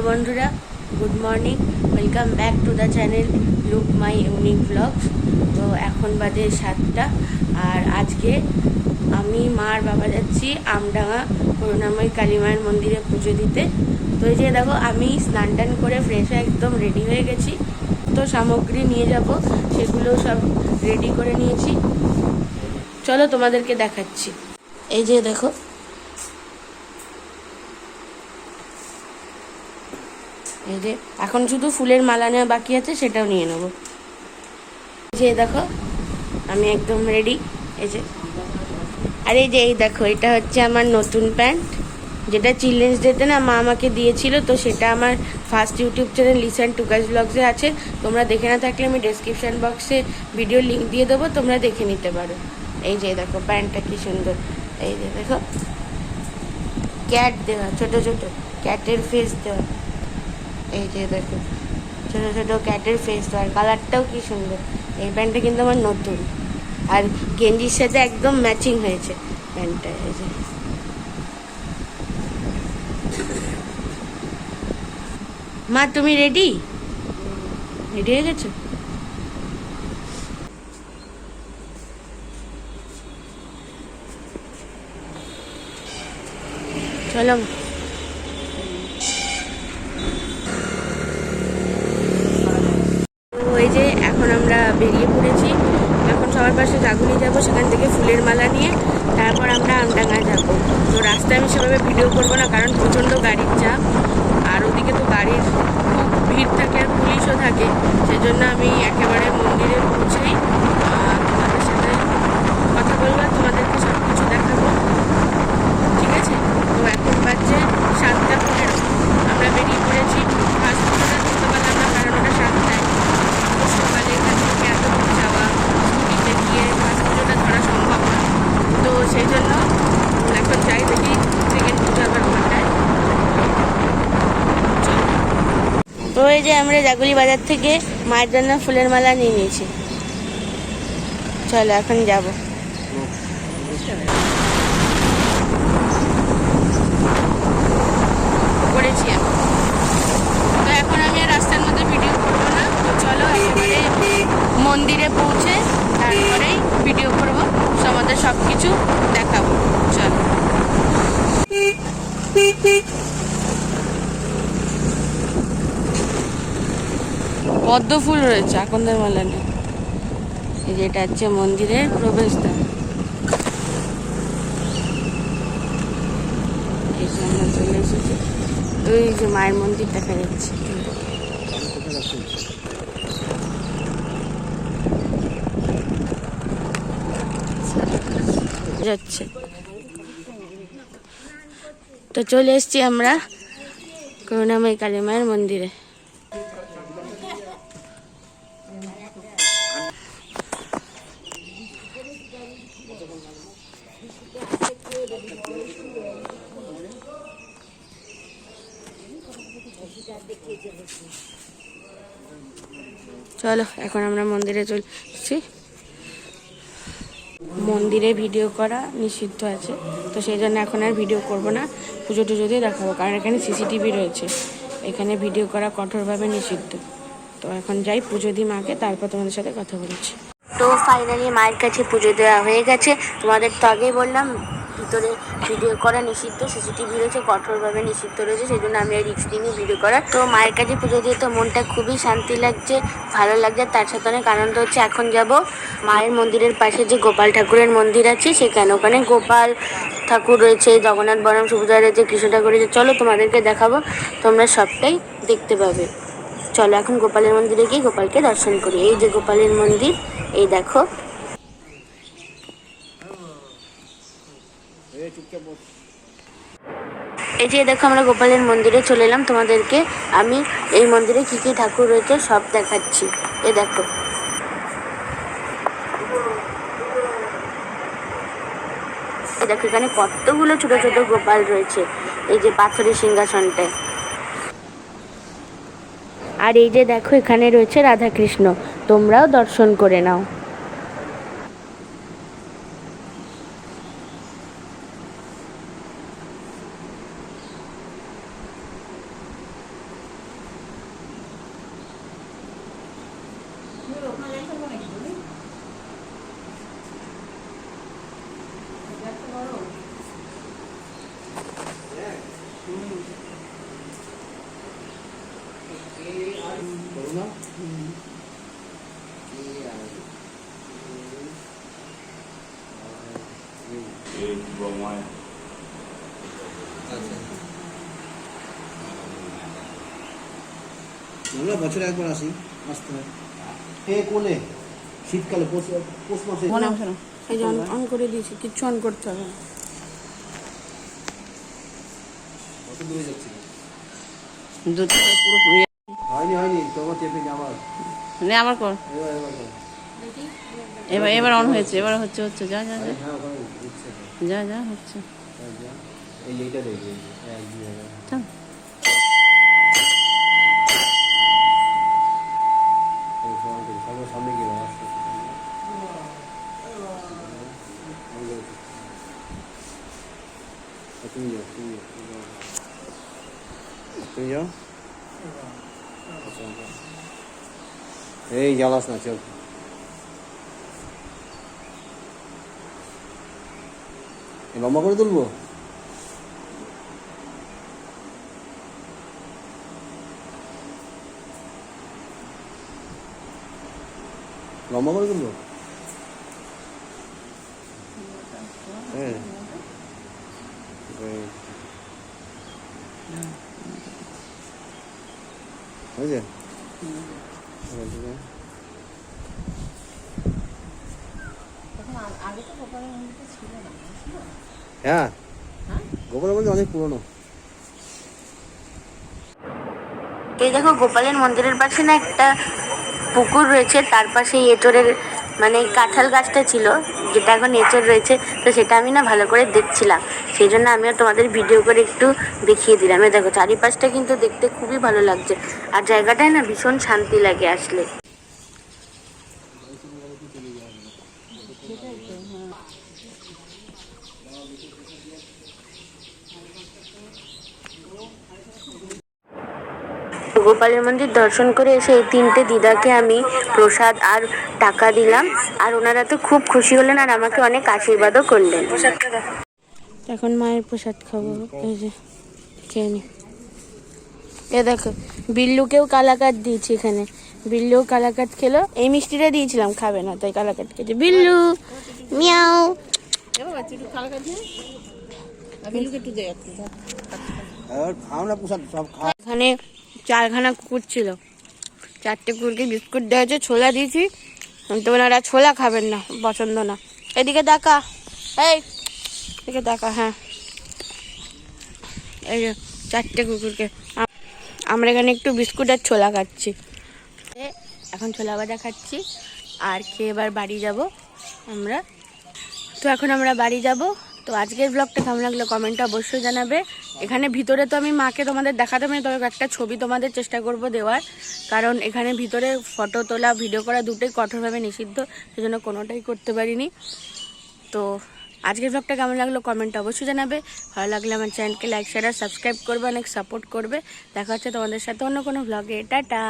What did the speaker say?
Hello বন্ধুরা good morning welcome back to the channel look my unique blogs তো এখন বাজে সাতটা, আর আজকে আমি মার বাবা যাচ্ছি আমডাঙ্গা করুণাময়ী কালীমায়ের মন্দিরে পুজো দিতে। তো এই যে দেখো, আমি স্নান টান করে ফ্রেশ একদম রেডি হয়ে গেছি। তো সামগ্রী নিয়ে যাব সেগুলো সব রেডি করে নিয়েছি। চলো তোমাদেরকে দেখাচ্ছি। এই যে দেখো এই যে, এখন শুধু ফুলের মালা নেওয়া বাকি আছে, সেটাও নিয়ে নেব। যে, দেখো, আমি একদম রেডি এই যে, আর এই যে, এই দেখো, এটা হচ্ছে আমার নতুন প্যান্ট। যেটা চিলড্রেন্স ডেতে না মা আমাকে দিয়েছিল, তো সেটা আমার ফার্স্ট ইউটিউব চ্যানেল লিসেন টুকাস ব্লগসে আছে। তোমরা দেখে না থাকলে আমি ডেসক্রিপশন বক্সে ভিডিও লিঙ্ক দিয়ে দেবো, তোমরা দেখে নিতে পারো। এই যে, দেখো, প্যান্টটা কি সুন্দর। এই যে, দেখো ক্যাট দেওয়া, ছোট ছোট ক্যাটের ফেস দেওয়া। এই যে দেখো, ছোট ছোট ক্যাটের ফেস তো আর কালারটাও কি সুন্দর। এই প্যান্টটা কিন্তু আমার নতুন। আর গেঞ্জির সাথে একদম ম্যাচিং হয়েছে প্যান্টটা এই যে। মা, তুমি রেডি রেডি হয়ে গেছো? চলো তো এই যে এখন আমরা বেরিয়ে পড়েছি সবার পাশে জাগুলি যাব, সেখান থেকে ফুলের মালা নিয়ে তারপর আমরা আমডাঙ্গা যাব। তো রাস্তায় আমি সেভাবে ভিডিও করব না, কারণ প্রচণ্ড গাড়ির চাপ, আর ওদিকে তো গাড়ির খুব ভিড় থাকে আর পুলিশও থাকে, সেজন্য আমি একেবারে মন্দিরে পৌঁছেই আহ, তোমাদের সাথে কথা বলব আর তোমাদেরকে সব কিছু দেখাবো ঠিক আছে তো এখন বাজছে সাতটা পনেরো আমরা বেরিয়ে পড়েছি ফার্স্ট পুজোটা ধরতে পারলাম না কারণ ওটা সাতটায় তো সকালে এখান থেকে এত দূর যাওয়া স্কুটিতে গিয়ে ফার্স্ট পুজোটা ধরা সম্ভব না তো সেই জন্য এখন যাই দেখি সেকেন্ড পুজো আবার ঘন্টায় তো যে আমরা জাগুলি বাজার থেকে মায়ের জন্য ফুলের মালা নিয়ে নিয়েছি। চলো এখন যাব করেছি আমি তো এখন আমি আর রাস্তার মধ্যে ভিডিও করব না তো চলো একেবারে মন্দিরে পৌঁছে তারপরেই ভিডিও করব তোমাদের সব কিছু দেখাবো চলো পদ্ম ফুল রয়েছে, আকন্দের মালা নেই এই যে এটা হচ্ছে মন্দিরের প্রবেশদ্বার। এই যে চলে এসেছি। ওই যে মায়ের মন্দির দেখা যাচ্ছে। যাচ্ছে। তো চলে এসেছি আমরা করুণাময়ী কালী মায়ের মন্দিরে। চলো, এখন আমরা মন্দিরে চলছি। মন্দিরে ভিডিও করা নিষিদ্ধ আছে, তো সেই জন্য এখন আর ভিডিও করব না, পুজো টুজো দিয়ে দেখাবো, কারণ এখানে সিসিটিভি রয়েছে। এখানে ভিডিও করা কঠোরভাবে নিষিদ্ধ। তো এখন যাই, পুজো দিই মাকে, তারপর তোমাদের সাথে কথা বলছি। তো ফাইনালি মায়ের কাছে পুজো দেওয়া হয়ে গেছে। তোমাদের তো আগেই বললাম, ভিতরে ভিডিও করা নিষিদ্ধ সিসিটিভি রয়েছে, কঠোরভাবে নিষিদ্ধ রয়েছে সেই জন্য আমি রিক্স নিয়ে ভিডিও করা তো মায়ের কাছে পুজো দিয়ে তো মনটা খুবই শান্তি লাগছে, ভালো লাগছে, তার সাথে অনেক আনন্দ হচ্ছে। এখন যাব মায়ের মন্দিরের পাশে যে গোপাল ঠাকুরের মন্দির আছে, সেখানে ওখানে গোপাল ঠাকুর রয়েছে, জগন্নাথ বরম সুবিধা রয়েছে, কৃষ্ণ ঠাকুর রয়েছে। চলো তোমাদেরকে দেখাবো, তোমরা সবটাই দেখতে পাবে। চলো, এখন গোপালের মন্দিরে গিয়ে গোপালকে দর্শন করি। এই যে গোপালের মন্দির, এই দেখো। এই যে দেখো, আমরা গোপালের মন্দিরে চলে এলাম তোমাদেরকে। আমি এই মন্দিরে কী কী ঠাকুর রয়েছে সব দেখাচ্ছি। এ দেখো। দেখো, এখানে কতগুলো ছোট ছোট গোপাল রয়েছে। এই যে পাথরের সিংহাসনটায়। আর এই যে দেখো এখানে রয়েছে রাধাকৃষ্ণ। তোমরাও দর্শন করে নাও এই ব্রহ্মায় আমরা বছরে একবার আসি আসতে হয় কোলে শীতকালে পৌষ মাসে না, এই যে অন- করে দিয়েছি কিচ্ছু অন করতে হবে কত দূরে যাচ্ছি পুরো হয়নি হয়নি তোমার চেপে আবার নে আবার কর এবার এবার এবার এবার অন হয়েছে এবার হচ্ছে হচ্ছে যা যা যা হ্যাঁ ওখানে দিচ্ছে তো। যা যা হচ্ছে হ্যাঁ, যা। এই এইটা দেখবে এক দুই হাজার থাম। এই সমান করে, সবার সামনে গিয়ে দাও, আস্তে আস্তে। আর তুমি যাও তুমি যাও, তুমি যাও তুমি যাও আচ্ছা, আচ্ছা। এই জ্বালাস না চল এ লম্বা করে তুলবো? লম্বা করে তুলবো? হ্যাঁ। হয়েছে এবার ঠিক আছে। হ্যাঁ। গোপালের মধ্যে অনেক পুরনো। এই দেখো গোপালের মন্দিরের পাশে না একটা পুকুর রয়েছে তার পাশে এঁচড়ের মানে কাঁঠাল গাছটা ছিল যেটা এখন এঁচড় রয়েছে তো সেটা আমি না ভালো করে দেখছিলাম। সেই জন্য আমিও তোমাদের ভিডিও করে একটু দেখিয়ে দিলাম। এই দেখো চারিপাশটা কিন্তু দেখতে খুবই ভালো লাগছে আর জায়গাটায় না ভীষণ শান্তি লাগে আসলে। গোপালের মন্দির দর্শন করে এসে এই তিনটে দিদাকে আমি প্রসাদ আর টাকা দিলাম। আর ওনারা তো খুব খুশি হলেন আর আমাকে অনেক আশীর্বাদও করলেন। এখন মায়ের প্রসাদ খাব। এই যে খেয়ে নি। এ দেখো বিল্লুকেও কালাকাত দিয়েছি এখানে। বিল্লু কালাকাত খেলো। এই মিষ্টিটা দিয়েছিলাম খাবে না তাই কালাকাত খেয়েছে। বিল্লু মিয়াও। এখানে চারখানা কুকুর ছিল। চারটে কুকুরকে বিস্কুট দেওয়া হয়েছে, ছোলা দিয়েছি। কিন্তু ওনারা ছোলা খাবেন না, পছন্দ না। এদিকে দেখা, এই, এদিকে দেখা হ্যাঁ। এই যে চারটে কুকুরকে আমরা এখানে একটু বিস্কুট আর ছোলা খাচ্ছি। এখন ছোলা ভাজা খাচ্ছি, আর খেয়ে এবার বাড়ি যাব আমরা। তো এখন আমরা বাড়ি যাব। তো আজকের ব্লগটা কেমন লাগল কমেন্টে অবশ্যই জানাবে। এখানে ভিতরে তো আমি মাকে তোমাদের দেখাতে পারি তবে একটা ছবি তোমাদের চেষ্টা করব দেওয়ার। কারণ এখানে ভিতরে ফটো তোলা ভিডিও করা দুটোই কঠোরভাবে নিষিদ্ধ, সেজন্য কোনোটাই করতে পারিনি। তো আজকের ব্লগটা কেমন লাগল কমেন্টে অবশ্যই জানাবে। ভালো লাগলে আমার চ্যানেলকে লাইক শেয়ার আর সাবস্ক্রাইব করবে, অনেক সাপোর্ট করবে। দেখা হচ্ছে তোমাদের সাথে অন্য কোনো ব্লগে টাটা!